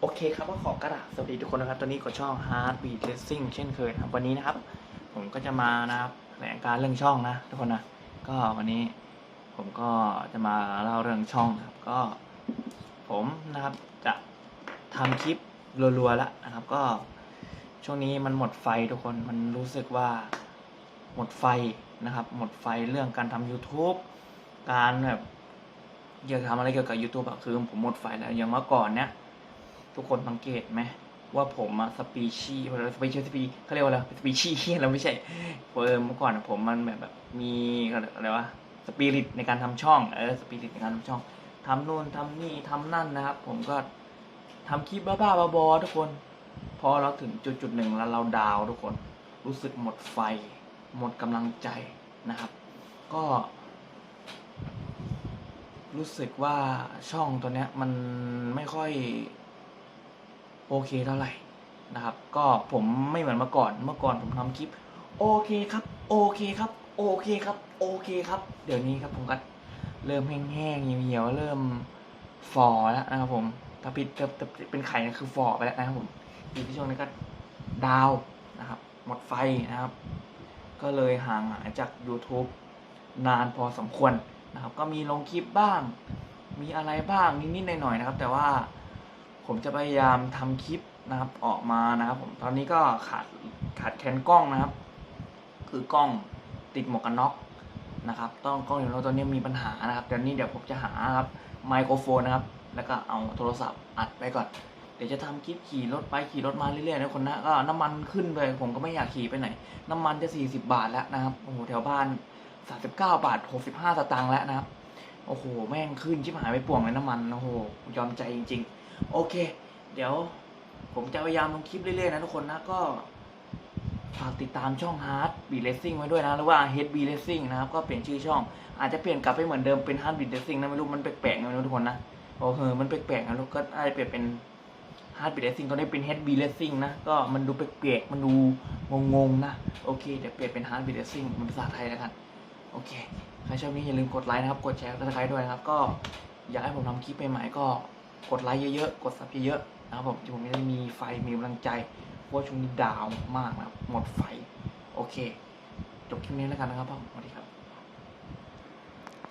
โอเคครับก็ขอกระดาษสวัสดีทุกคนนะครับ ตอนนี้ก็ช่อง Hard Beat Racing เช่นเคยนะครับวันนี้นะครับ ผมก็จะมานะครับแถลงการเรื่องช่องนะทุกคนนะ ก็วันนี้ผมก็จะมาเล่าเรื่องช่องครับ ก็ ผมนะครับจะทำคลิปรัวๆแล้วนะครับ ก็ช่วงนี้มันหมดไฟทุกคนมันรู้สึกว่าหมดไฟนะครับ หมดไฟเรื่องการทำ YouTube การแบบอยากทำอะไรเกี่ยวกับ YouTube อะคือผมหมดไฟแล้วอย่างเมื่อก่อนเนี้ย ทุกคนสังเกตไหมว่าผมอะสปีชีส์สปีชีส์สปีเขาเรียกว่าอะไรสปีชีส์เราไม่ใช่เออเมื่อก่อนอะผมมันแบบแบบมีอะไรวะสปิริตในการทำช่องเออสปิริตในการทำช่องทำนู่นทำนี่ทำนั่นนะครับ ผมก็ทำคลิปบ้าๆบอๆทุกคน พอเราถึงจุดจุดๆหนึ่งแล้วเราดาวทุกคน รู้สึกหมดไฟ หมดกำลังใจนะครับ ก็ รู้สึกว่าช่องตัวเนี้ยมันไม่ค่อย โอเคเท่าไหร่นะครับ ก็ผมไม่เหมือนเมื่อก่อนเมื่อก่อนผมทำคลิป โอเคครับ โอเคครับ โอเคครับ โอเคครับ เดี๋ยวนี้ครับผมก็เริ่มแห้งๆเหี่ยวๆเริ่มฝ่อแล้วนะครับผมถ้าผิดถ้าถ้าเป็นไข่ก็คือฝ่อไปแล้วนะครับผมอยู่ที่ช่วงนี้ก็ดาวน์นะครับ หมดไฟนะครับ ก็เลยห่างหายจาก YouTube นานพอสมควรนะครับ ก็มีลงคลิปบ้าง มีอะไรบ้างนิดๆหน่อยๆนะครับ แต่ว่า ผมจะพยายามทำคลิปนะครับออกมานะครับผมตอนนี้ก็ขาดขาดแคลนกล้องนะครับ คือกล้องติดหมวกกันน็อกนะครับ ต้องกล้องของเราตอนนี้มีปัญหานะครับเดี๋ยวนี้เดี๋ยวผมจะหาครับไมโครโฟนนะครับ แล้วก็เอาโทรศัพท์อัดไปก่อนเดี๋ยวจะทำคลิปขี่รถไปขี่รถมาเรื่อยๆนะคนนะก็น้ำมันขึ้นเลยผมก็ไม่อยากขี่ไปไหน น้ำมันจะ40 บาทแล้วนะครับโอ้โหแถวบ้าน39 บาท 65สตางค์แล้วนะครับโอ้โหแม่งขึ้นชิบหายไปป่วงเลยน้ำมันโอ้โหยอมใจจริง ๆ โอเค เดี๋ยวผมจะพยายามลงคลิปเรื่อยๆนะทุกคนนะก็ฝากติดตามช่อง Hard Beat Racing ไว้ด้วยนะหรือว่า Head Beat Racing นะครับ ก็เปลี่ยนชื่อช่อง อาจจะเปลี่ยนกลับไปเหมือนเดิมเป็น Hard Beat Racing นะไม่รู้มันแปลกๆไงไม่รู้ทุกคนนะโอ้เฮอมันแปลกๆนะลูกก็อาจจะเปลี่ยนเป็น Hard Beat Racing ตอนนี้เป็น Head Beat Racing นะก็มันดูแปลกๆมันดูงงๆนะโอเคเดี๋ยวเปลี่ยนเป็น Hard Beat Racing เป็นภาษาไทยแล้วกันโอเคใครชอบนี้อย่าลืมกดไลค์นะครับกดแชร์กดติดตามด้วยนะครับ ก็อยากให้ผมทำคลิปใหม่ๆก็ กดไลค์เยอะๆ กดซับเยอะๆนะครับผมผมจะได้มีไฟมีกำลังใจเพราะว่าช่วงนี้ดาวมากนะครับหมดไฟ โอเค จบคลิปนี้แล้วกันนะครับผมสวัสดีครับ